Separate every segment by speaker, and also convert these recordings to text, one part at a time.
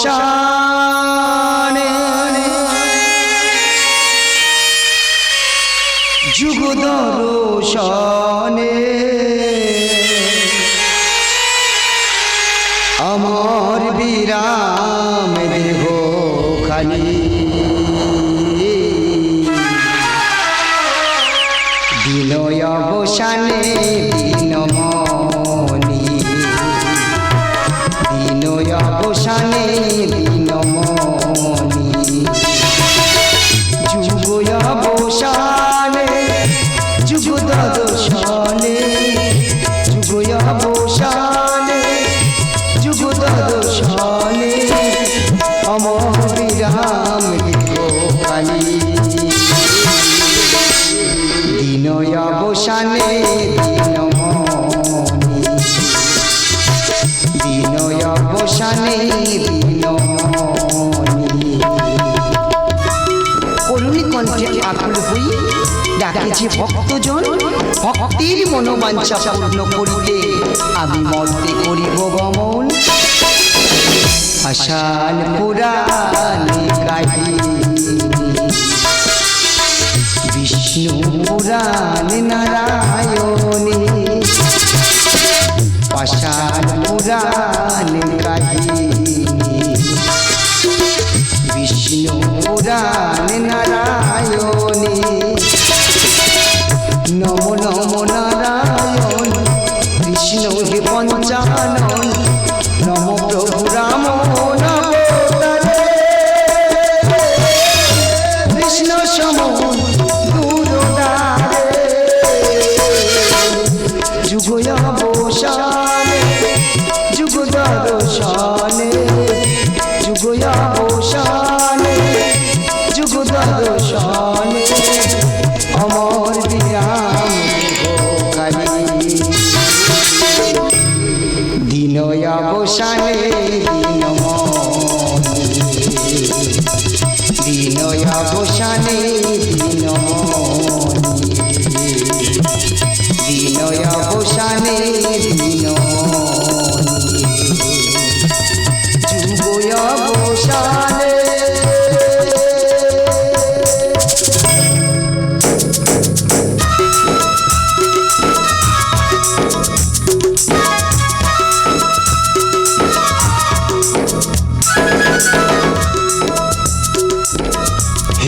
Speaker 1: অবসানে যুগ দর্শনে আমার বিরাম দেহ খালি বিনয় অবসানে ভক্তির মনোবাঞ্ছা পূর্ণ করিতে আমি মর্তে করিব গমন। আশাল পুরাণে কাহিনী বিষ্ণু পুরাণ নারায়ণী। পাশাল পুরাণ কাহিনী বিষ্ণু পুরাণ বিনয় অবসানে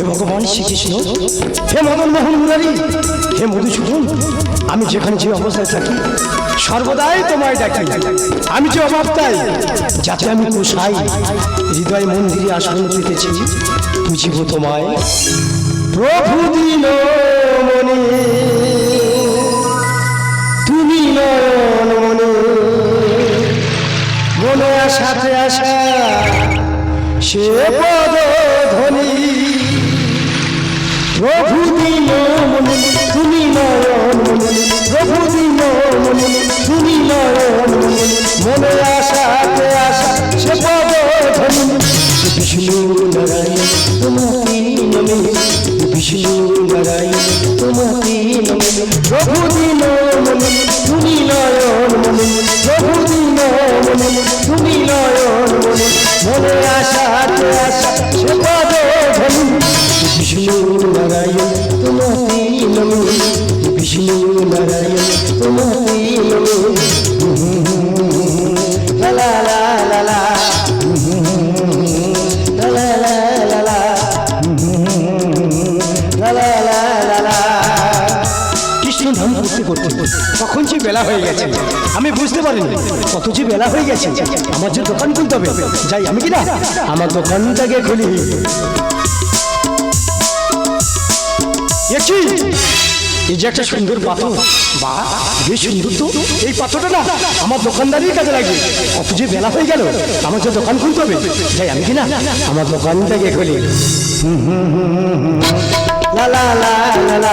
Speaker 2: হে ভগবান শ্রীকৃষ্ণ হে মদন মোহন মুরারি, হে মধুসূদন, আমি যেখানে যে অবস্থায় থাকি, সর্বদাই তোমায় ডাকি। আমি যে অভাব তাই, যাতে আমি কোষাই হৃদয় মন্দিরে আসন পেতেছি, বুঝিব তোমায়। প্রভু দিন মনে, তুমি নয়ন মনে মনে আসাতে আসা, সে পদ ধ্বনি। প্রভু দিন মনে তুমি নয়ন মনে প্রভু দিন মনে তুমি নয়ন মনে মনে আশাতে আশা, সে বিষ্ণু নারায়ণ, তোমাকে প্রভু বেলা হয়ে গেছে। আমি বুঝতে পারিনি কত যে বেলা হয়ে গেছে। আমার যে দোকান খুলতে হবে, যাই আমি কি না আমার দোকানটাকে খুলি। এই যে একটা সুন্দর পাথর। বা, বেশ সুন্দর তো। এই পাথরটা না, আমার দোকানদারির কাজে লাগবে কত যে বেলা হয়ে গেল, আমার যে দোকান খুলতে হবে, যাই আমি কি না আমার দোকানটাকে খুলি। লা লা লা লা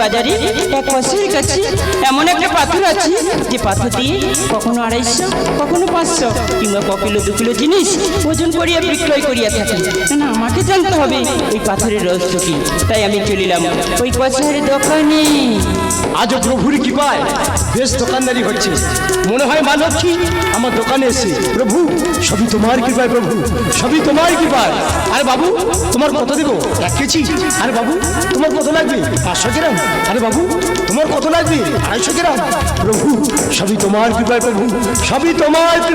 Speaker 3: বাজারে এক পাশের কাছে এমন একটা পাথর আছে, যে পাথর দিয়ে কখনো আড়াইশো, কখনো পাঁচশো, কিংবা ক কিলো, দু কিলো জিনিস ওজন করিয়া বিক্রয় করিয়া থাকে। না আমাকে জানতে হবে ওই পাথরের রহস্য কি। তাই আমি চলিলাম ওই কষার দোকানে।
Speaker 2: আজ প্রভুর কৃপায় বেশ দোকানদারি হচ্ছে মনে হয় মা লক্ষ্মী আমার দোকানে এসে, প্রভু, সবই তোমার কৃপায় প্রভু, সবই তোমার কৃপায়। আরে বাবু, তোমার কত দেবো? এক কেজি? আরে বাবু, তোমার কত লাগবে? পাঁচশো গ্রাম আরে বাবু, তোমার কত লাগবে? আড়াইশো গ্রাম। প্রভু সবই তোমার কৃপায় প্রভু, সবই তোমার
Speaker 3: তো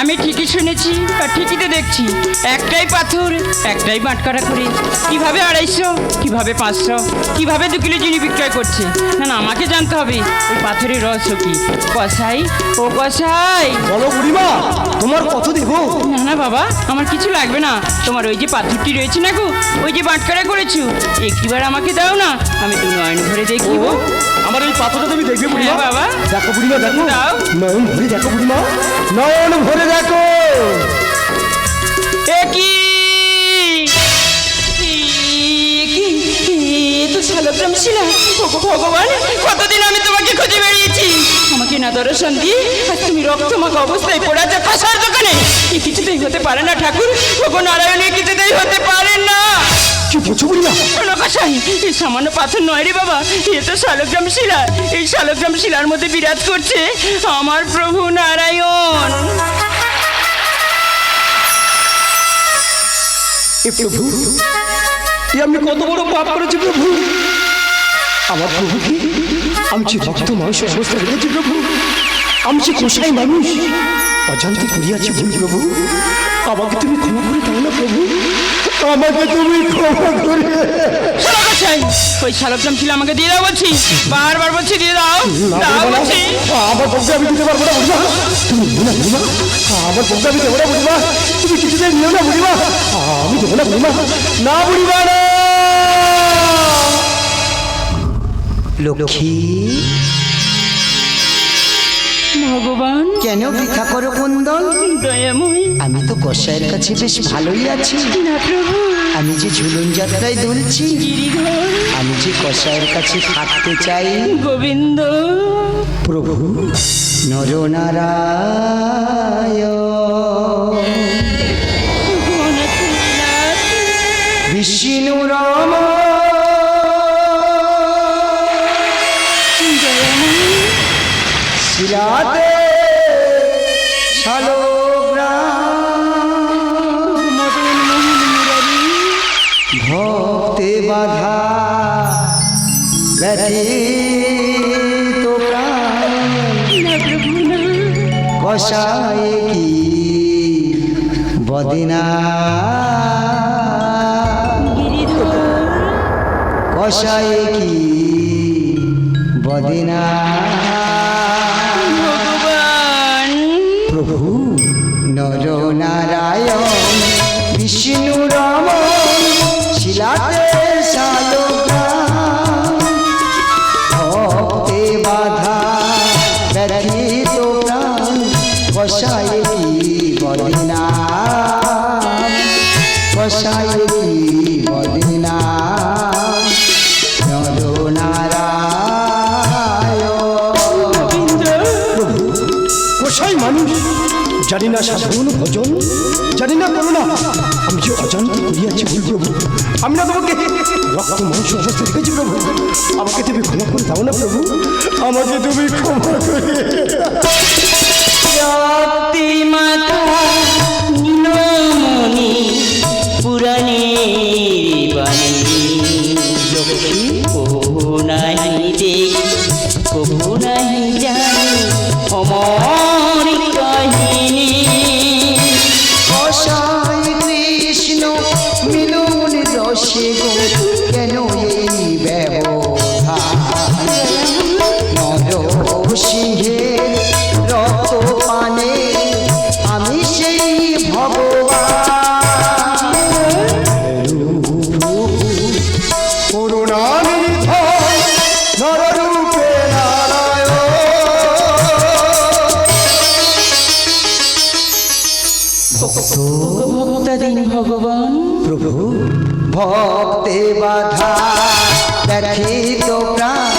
Speaker 3: আমি ঠিকই শুনেছি আর ঠিকই তো দেখছি। একটাই পাথর একটাই বাটকারা করে। কীভাবে আড়াইশো কীভাবে পাঁচশো কীভাবে দু কিলো জিনিস বিক্রয় করছে? না না আমাকে জানতে হবে ওই পাথরের রহস্য কি? কষাই ও কষাই
Speaker 2: বলো বুড়িমা তোমার কত দেবো
Speaker 3: না না বাবা আমার কিছু লাগবে না। তোমার ওই যে পাথরটি রয়েছে না গো ওই যে বাটকারা করেছ একটিবার আমাকে দাও না আমি দু নয়ন ভরে
Speaker 2: আমার ওই পাথরটা তুমি দেখবে বুড়িমা।
Speaker 3: হ্যাঁ।
Speaker 2: দেখো বুড়িমা দেখো। নয়ন ভরে দেখো বুড়িমা। নয়ন ভরে দেখো।
Speaker 3: কি? ভগবান কতদিন আমি তোমাকে খুঁজে বেরিয়েছি আমাকে না দর্শন দিয়ে আর তুমি রক্তমাখা অবস্থায় পড়ে আছো কাঁসার দোকানে। এ কিছুতেই হতে পারে না ঠাকুর। ওগো নারায়ণ এ কিছুতেই হতে সামান্য পাথর নয় রে বাবা। এ তো শালগ্রাম শিলা। এই শালগ্রাম শিলার মধ্যে বিরাজ করছে আমার প্রভু নারায়ণ।
Speaker 2: প্রভু আমি কত বড় পাপ করেছি প্রভু? আমার প্রভু কি? আমি রক্ত মাংস অবস্থা রেখেছি প্রভু। আমি যে কোষাই মানুষ। অজান্তে করিয়াছি ভুল প্রভু আমাকে তুমি ক্ষমা করে দাও না প্রভু। আমাকে তুমি ক্ষমা করে
Speaker 3: ওই শালগ্রাম শিলা আমাকে দিয়ে দাও বলছি। বারবার বলছি দিয়ে দাও দাও বলছি।
Speaker 2: আমার পক্ষে আমি দিতে পারব না বুঝবা তুমি না বুঝবা আমার পক্ষে আমি দেবো না বুঝবা তুমি কিছুতেই নিও না বুঝবা আমি দেবো না বুঝবা না বুঝবা না।
Speaker 1: লক্ষ্মী
Speaker 3: ভগবান।
Speaker 1: কেন বৃথা করো
Speaker 3: দয়াময়।
Speaker 1: আমি তো কষায়ের কাছে বেশ ভালোই আছি।
Speaker 3: না প্রভু।
Speaker 1: আমি যে ঝুলন যাত্রায় দুলছি
Speaker 3: গিরিধর
Speaker 1: আমি যে কষায়ের কাছে থাকতে চাই।
Speaker 3: গোবিন্দ।
Speaker 2: প্রভু
Speaker 3: অনাথনাথ,
Speaker 1: বিষ্ণু রম শিলাতে ভক্তে বাধা ব্যথিত কষায় কি বদিনা কষায় কি বদিনা?
Speaker 2: না সাধন ভজন? জানি না করো না। আমি যে অজান্তে করিয়াছি ভুল প্রভু আমি না তোমাকে রক্ত মাংস অবস্থা দেখেছি প্রভু। আমাকে তুমি ক্ষমা করে দাও না প্রভু। আমাকে তুমি ক্ষমা করে
Speaker 3: মাতা নীলমণি বাণী। লক্ষ্মী ভক্তাধীন ভগবান
Speaker 2: প্রভু
Speaker 1: ভক্তে বাধা দেখে তো প্রাণ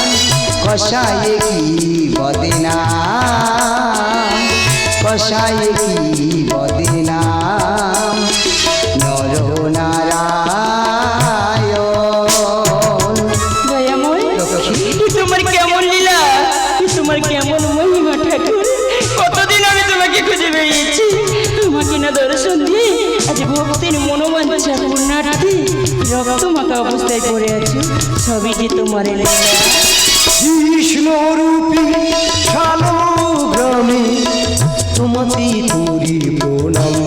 Speaker 1: কষায় কি বদিনা? কষায় কি
Speaker 3: সবই যে তোমার কৃষ্ণরূপী
Speaker 2: কৃষ্ণ গ্রামে তোমাতে করি প্রণাম।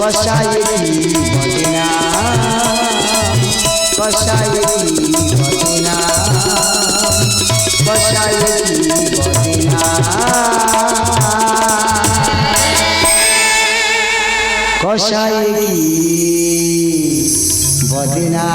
Speaker 1: কষায় কি বদিনা কষায় কি বদিনা কষায় কি বদিনা কষায় কি বদিনা